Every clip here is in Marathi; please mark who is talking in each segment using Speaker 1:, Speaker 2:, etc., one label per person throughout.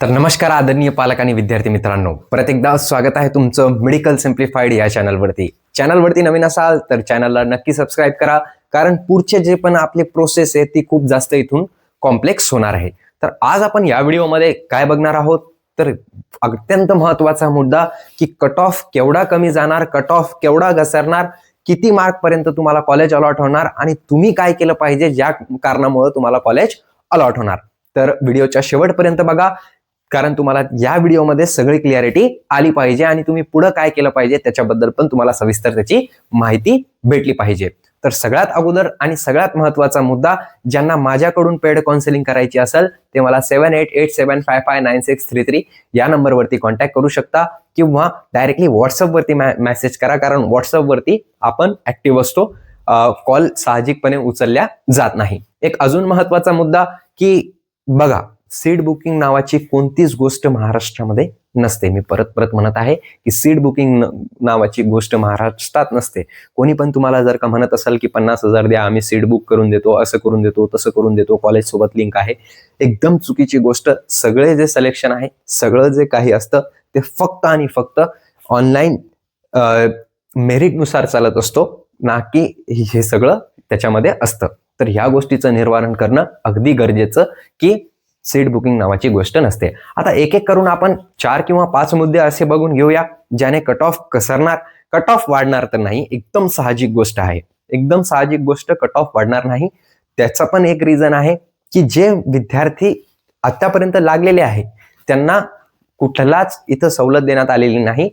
Speaker 1: तर नमस्कार आदरणीय पालक आणि विद्यार्थी मित्रांनो. परत एकदा स्वागत आहे तुमचं मेडिकल सिम्प्लिफाईड या चॅनलवरती चॅनलवरती नवीन असाल तर चॅनलला नक्की सबस्क्राईब करा कारण पुढचे जे पण आपले प्रोसेस आहे ती खूप जास्त इथून कॉम्प्लेक्स होणार आहे. तर आज आपण या व्हिडिओमध्ये काय बघणार आहोत? तर अत्यंत महत्त्वाचा मुद्दा की कट ऑफ केवढा कमी जाणार कट ऑफ केवढा घसरणार किती मार्क पर्यंत तुम्हाला कॉलेज अलॉट होणार आणि तुम्ही काय केलं पाहिजे ज्या कारणामुळे तुम्हाला कॉलेज अलॉट होणार. तर व्हिडिओच्या शेवटपर्यंत बघा. कारण तुम्हाला या व्हिडिओमध्ये सगळी क्लिअरिटी आली पाहिजे आणि तुम्ही पुढं काय केलं पाहिजे त्याच्याबद्दल पण तुम्हाला सविस्तर त्याची माहिती भेटली पाहिजे. तर सगळ्यात अगोदर आणि सगळ्यात महत्त्वाचा मुद्दा ज्यांना माझ्याकडून पेड काउन्सिलिंग करायची असेल ते मला seven eight eight seven five five nine six three three या नंबरवरती कॉन्टॅक्ट करू शकता किंवा डायरेक्टली व्हॉट्सअपवरती मेसेज करा कारण व्हॉट्सअपवरती आपण ऍक्टिव्ह असतो. कॉल साहजिकपणे उचलल्या जात नाही. एक अजून महत्त्वाचा मुद्दा की बघा सीट बुकिंग नावाची कोणतीच गोष्ट महाराष्ट्रामध्ये नसते. मी परत परत म्हणत आहे की सीट बुकिंग नावाची गोष्ट महाराष्ट्रात नसते. कोणी पण तुम्हाला जर का म्हणत असाल की पन्नास हजार द्या आम्ही सीट बुक करून देतो असं करून देतो तसं करून देतो कॉलेज सोबत लिंक आहे. एकदम चुकीची गोष्ट सगळे जे सिलेक्शन आहे सगळं जे काही असतं ते फक्त आणि फक्त ऑनलाईन मेरिटनुसार चालत असतो ना की हे सगळं त्याच्यामध्ये असतं. तर ह्या गोष्टीचं निर्वारण करणं अगदी गरजेचं की सीट बुकिंग नावाची गोष्ट नसते. आता एक एक करून आपण चार किंवा पाच मुद्दे असे बघून घेऊया ज्याने कट ऑफ कसरणार कट ऑफ वाढणार तर नाही एकदम साहजिक गोष्ट आहे. एकदम साहजिक गोष्ट कट ऑफ वाढणार नाही. त्याचा पण एक रिझन आहे की जे विद्यार्थी आतापर्यंत लागलेले आहे त्यांना कुठलाच इथं सवलत देण्यात आलेली नाही.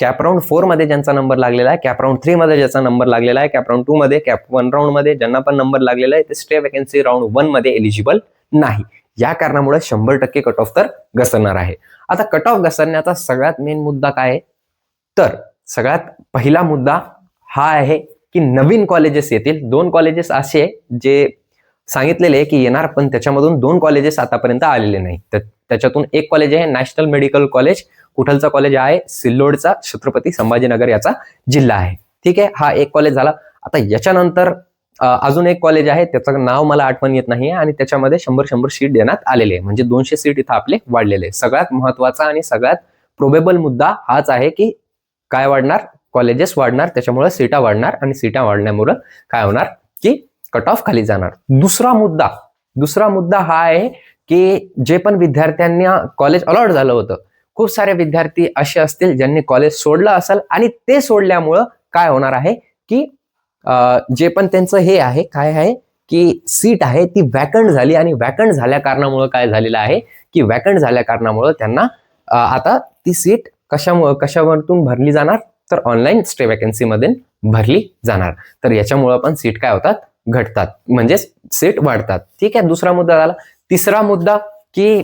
Speaker 1: कॅपराऊंड फोरमध्ये ज्यांचा नंबर लागलेला आहे कॅपराऊंड थ्री मध्ये ज्याचा नंबर लागलेला आहे कॅपराऊंड टू मध्ये कॅप वन राऊंडमध्ये ज्यांना पण नंबर लागलेला आहे ते स्टे वॅकन्सी राऊंड वनमध्ये एलिजिबल नाही. या कारणामुळे शंभर टक्के कट ऑफ तर घसरणार आहे. आता कट ऑफ घसरण्याचा सगळ्यात मेन मुद्दा काय आहे? तर सगळ्यात पहिला मुद्दा हा आहे की नवीन कॉलेजेस येतील. दोन कॉलेजेस असे जे सांगितलेले की येणार पण त्याच्यामधून दोन कॉलेजेस आतापर्यंत आलेले नाही. तर त्याच्यातून एक कॉलेज आहे नॅशनल मेडिकल कॉलेज कुठलचा कॉलेज आहे? सिल्लोडचा छत्रपती संभाजीनगर याचा जिल्हा आहे. ठीक आहे? हा एक कॉलेज झाला. आता याच्यानंतर अजून एक कॉलेज आहे त्याचं नाव मला आठवण येत नाही आणि त्याच्यामध्ये शंभर शंभर सीट देण्यात आलेले आहे. म्हणजे दोनशे सीट इथं आपले वाढलेले सगळ्यात महत्त्वाचा आणि सगळ्यात प्रोबेबल मुद्दा हाच आहे की काय वाढणार? कॉलेजेस वाढणार त्याच्यामुळे सीटा वाढणार आणि सीटा वाढण्यामुळे काय होणार? की कट ऑफ खाली जाणार. दुसरा मुद्दा दुसरा मुद्दा हा आहे की जे पण विद्यार्थ्यांना कॉलेज अलॉट झालं होतं खूप सारे विद्यार्थी असे असतील ज्यांनी कॉलेज सोडलं असेल आणि ते सोडल्यामुळं काय होणार आहे? की जे पण त्यांचं हे आहे काय आहे की सीट आहे ती वॅकंट झाली आणि वॅकंट झाल्या कारणामुळं काय झालेलं आहे की वॅकंट झाल्या कारणामुळं त्यांना आता ती सीट कशामुळं कशावरतून भरली जाणार? तर ऑनलाईन स्टे वॅकन्सीमध्ये भरली जाणार. तर याच्यामुळं पण सीट काय होतात? घटतात. म्हणजे सीट वाढतात. ठीक आहे दुसरा मुद्दा झाला. तिसरा मुद्दा की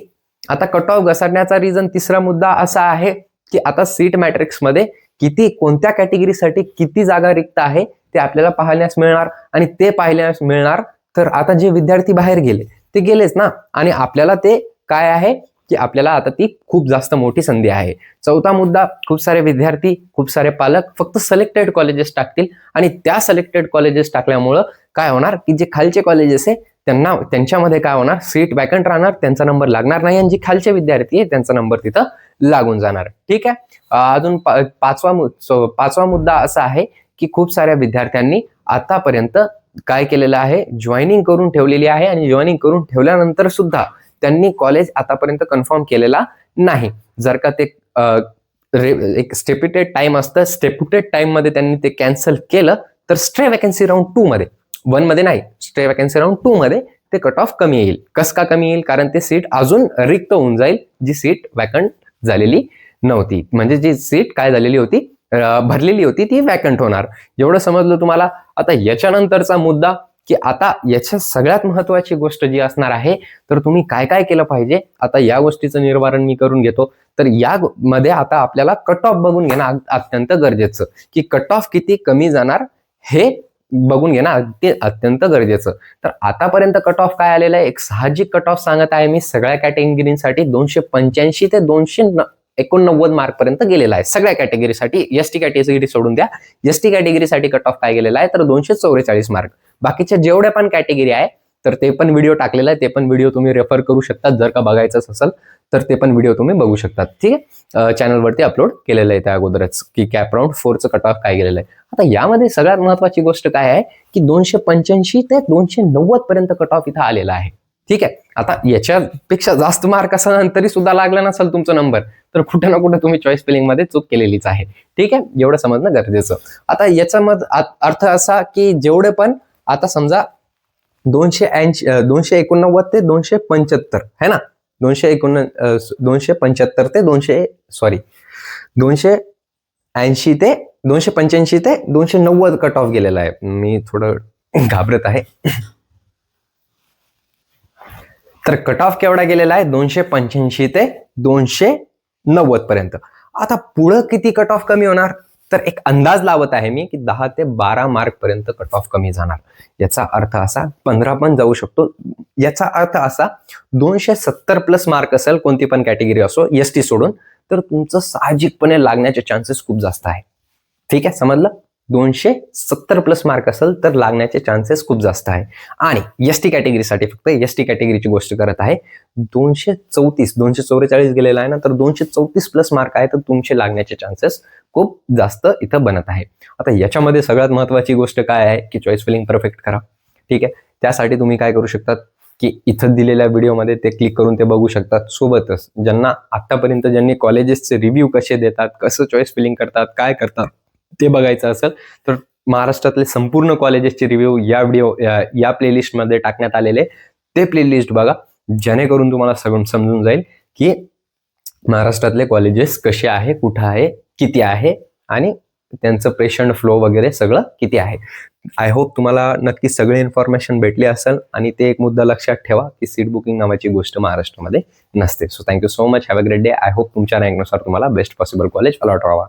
Speaker 1: आता कट ऑफ घसरण्याचा रिझन तिसरा मुद्दा असा आहे की आता सीट मॅट्रिक्समध्ये किती कोणत्या कॅटेगरीसाठी किती जागा रिक्त आहे? ते आपल्याला पाहण्यास मिळणार आणि ते पाहण्यास मिळणार. तर आता जे विद्यार्थी बाहेर गेले ते गेलेच ना? आणि आपल्याला ते काय आहे? की आपल्याला आता ती खूप जास्त मोठी संधी आहे. चौथा मुद्दा खूप सारे विद्यार्थी खूप सारे पालक फक्त सिलेक्टेड कॉलेजेस टाकतील. आणि त्या सिलेक्टेड कॉलेजेस टाकल्यामुळं काय होणार? की जे खालचे कॉलेजेस आहे त्यांना त्यांच्यामध्ये काय होणार? सीट वॅकंट राहणार त्यांचा नंबर लागणार नाही. आणि जे खालचे विद्यार्थी आहे त्यांचा नंबर तिथं लागून जाणार. ठीक आहे? अजून पाचवा पाचवा मुद्दा असा आहे की खूप साऱ्या विद्यार्थ्यांनी आतापर्यंत काय केलेलं आहे? जॉईनिंग करून ठेवलेली आहे आणि जॉईनिंग करून ठेवल्यानंतर सुद्धा त्यांनी कॉलेज आतापर्यंत कन्फर्म केलेला नाही. जर का ते एक स्टेप्युटेड टाइम असतं स्टेप्युटेड टाइममध्ये त्यांनी ते कॅन्सल केलं तर स्ट्रे वॅकन्सी राऊंड टू मध्ये वनमध्ये नाही स्ट्रे वॅकन्सी राऊंड टू मध्ये ते कट ऑफ कमी येईल. कस का कमी येईल? कारण ते सीट अजून रिक्त होऊन जाईल जी सीट वॅकंट झालेली नव्हती. म्हणजे जी सीट काय झालेली होती? भरलेली होती ती वॅकंट होणार. एवढं समजलं तुम्हाला आता याच्यानंतरचा मुद्दा की आता याच्या सगळ्यात महत्वाची गोष्ट जी असणार आहे तर तुम्ही काय काय केलं पाहिजे? आता या गोष्टीचं निर्वारण मी करून घेतो. तर या मध्ये आता आपल्याला कट ऑफ बघून घेणं अत्यंत गरजेचं. की कट ऑफ किती कमी जाणार हे बघून घेणं ते अत्यंत गरजेचं. तर आतापर्यंत कट ऑफ काय आलेलं आहे? एक साहजिक कट ऑफ सांगत आहे मी सगळ्या कॅटेगरीसाठी दोनशे पंच्याऐंशी ते दोनशे एकोणनव्वद मार्क पर्यंत गेलेला आहे. सगळ्या कॅटेगरीसाठी एस टी कॅटेगरी सोडून द्या. एस टी कॅटेगरीसाठी कट ऑफ काय गेलेला आहे? तर दोनशे चौवेचाळीस मार्क बाकीच्या जेवढ्या पण कॅटेगरी आहे तर ते पण व्हिडिओ टाकलेला आहे. ते पण व्हिडिओ तुम्ही रेफर करू शकता. जर का बघायचंच असेल तर ते पण व्हिडिओ तुम्ही बघू शकतात. ठीक आहे? चॅनलवरती अपलोड केलेलं आहे त्या अगोदरच. की कॅप राऊंड फोरचं कट ऑफ काय गेलेलं आहे? आता यामध्ये सगळ्यात महत्वाची गोष्ट काय आहे? की दोनशे पंच्याऐंशी ते दोनशे नव्वद पर्यंत कट ऑफ इथं आलेला आहे. ठीक आहे. आता याच्यापेक्षा जास्त मार्क असा तरी सुद्धा लागला नसेल तुमचा नंबर तर कुठे ना कुठे तुम्ही चॉईस फिलिंगमध्ये चूक केलेलीच आहे. ठीक आहे? एवढं समजणं गरजेचं. आता याचा मत अर्थ असा की जेवढे पण आता समजा दोनशे ऐंशी दोनशे एकोणनव्वद ते दोनशे पंच्याहत्तर है ना? दोनशे एकोण दोनशे पंच्याहत्तर ते दोनशे सॉरी दोनशे ऐंशी ते दोनशे पंच्याऐंशी ते दोनशे नव्वद कट ऑफ गेलेला आहे. मी थोडं घाबरत आहे. तर कट ऑफ केवढा गेलेला आहे? दोनशे पंच्याऐंशी ते दोनशे नव्वद पर्यंत. आता पुढं किती कट ऑफ कमी होणार? तर एक अंदाज लावत आहे मी की दहा ते बारा मार्क पर्यंत कट ऑफ कमी जाणार. याचा अर्थ असा पंधरा पण जाऊ शकतो. याचा अर्थ असा दोनशे सत्तर प्लस मार्क असेल कोणती पण कॅटेगरी असो एस टी सोडून तर तुमचं साहजिकपणे लागण्याचे चान्सेस खूप जास्त आहे. ठीक आहे? समजलं? दोनशे सत्तर प्लस मार्क असेल तर लागण्याचे चान्सेस खूप जास्त आहे. आणि एस टी कॅटेगरीसाठी फक्त एस टी कॅटेगरीची गोष्ट करत आहे. दोनशे चौतीस दोनशे चौवेचाळीस गेलेला आहे ना तर दोनशे चौतीस प्लस मार्क आहे तर तुमचे लागण्याचे चान्सेस खूप जास्त इथं बनत आहे. आता याच्यामध्ये सगळ्यात महत्वाची गोष्ट काय आहे की चॉईस फिलिंग परफेक्ट करा. ठीक आहे? त्यासाठी तुम्ही काय करू शकतात की इथं दिलेल्या व्हिडिओमध्ये ते क्लिक करून ते बघू शकतात. सोबतच ज्यांना आतापर्यंत ज्यांनी कॉलेजेसचे रिव्ह्यू कसे देतात कसं चॉईस फिलिंग करतात काय करतात ते बघायचं असेल तर महाराष्ट्रातले संपूर्ण कॉलेजेसचे रिव्ह्यू या व्हिडिओ या- प्लेलिस्टमध्ये टाकण्यात आलेले ते प्लेलिस्ट बघा जेणेकरून तुम्हाला सगळं समजून जाईल की महाराष्ट्रातले कॉलेजेस कसे आहे कुठं आहे किती आहे आणि त्यांचं पेशंट फ्लो वगैरे सगळं किती आहे. आय होप तुम्हाला नक्की सगळे इन्फॉर्मेशन भेटली असेल आणि ते एक मुद्दा लक्षात ठेवा की सीट बुकिंग नावाची गोष्ट महाराष्ट्रामध्ये नसते. So thank you so much have a great day I hope तुमच्या रँकनुसार तुम्हाला बेस्ट पॉसिबल कॉलेज अलॉट व्हावा